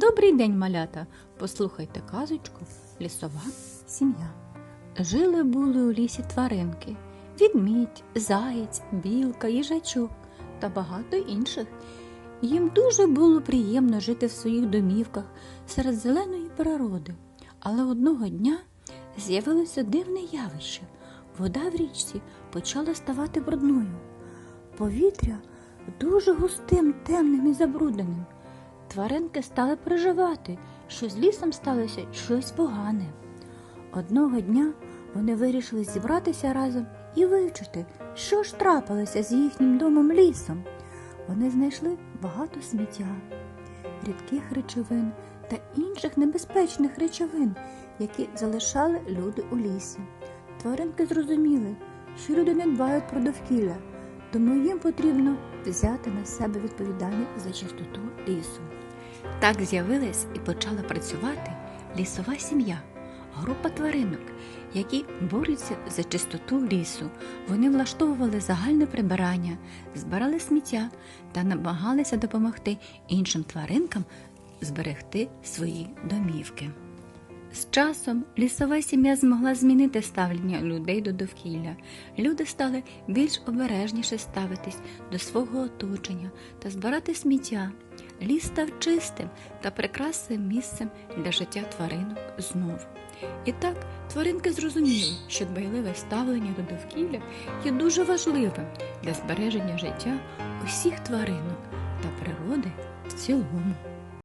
Добрий день, малята! Послухайте казочку Лісова сім'я. Жили були у лісі тваринки відмідь, заєць, білка, їжачок та багато інших. Їм дуже було приємно жити в своїх домівках серед зеленої природи. Але одного дня з'явилося дивне явище. Вода в річці почала ставати брудною. Повітря дуже густим, темним і забрудненим. Тваринки стали переживати, що з лісом сталося щось погане. Одного дня вони вирішили зібратися разом і вивчити, що ж трапилося з їхнім домом лісом. Вони знайшли багато сміття, рідких речовин та інших небезпечних речовин, які залишали люди у лісі. Тваринки зрозуміли, що люди не дбають про довкілля, тому їм потрібно взяти на себе відповідальність за чистоту лісу. Так з'явилась і почала працювати лісова сім'я, група тваринок, які борються за чистоту лісу. Вони влаштовували загальне прибирання, збирали сміття та намагалися допомогти іншим тваринкам зберегти свої домівки. З часом лісова сім'я змогла змінити ставлення людей до довкілля. Люди стали більш обережніше ставитись до свого оточення та збирати сміття. Ліс став чистим та прекрасним місцем для життя тваринок знову. І так тваринки зрозуміли, що дбайливе ставлення до довкілля є дуже важливим для збереження життя усіх тваринок та природи в цілому.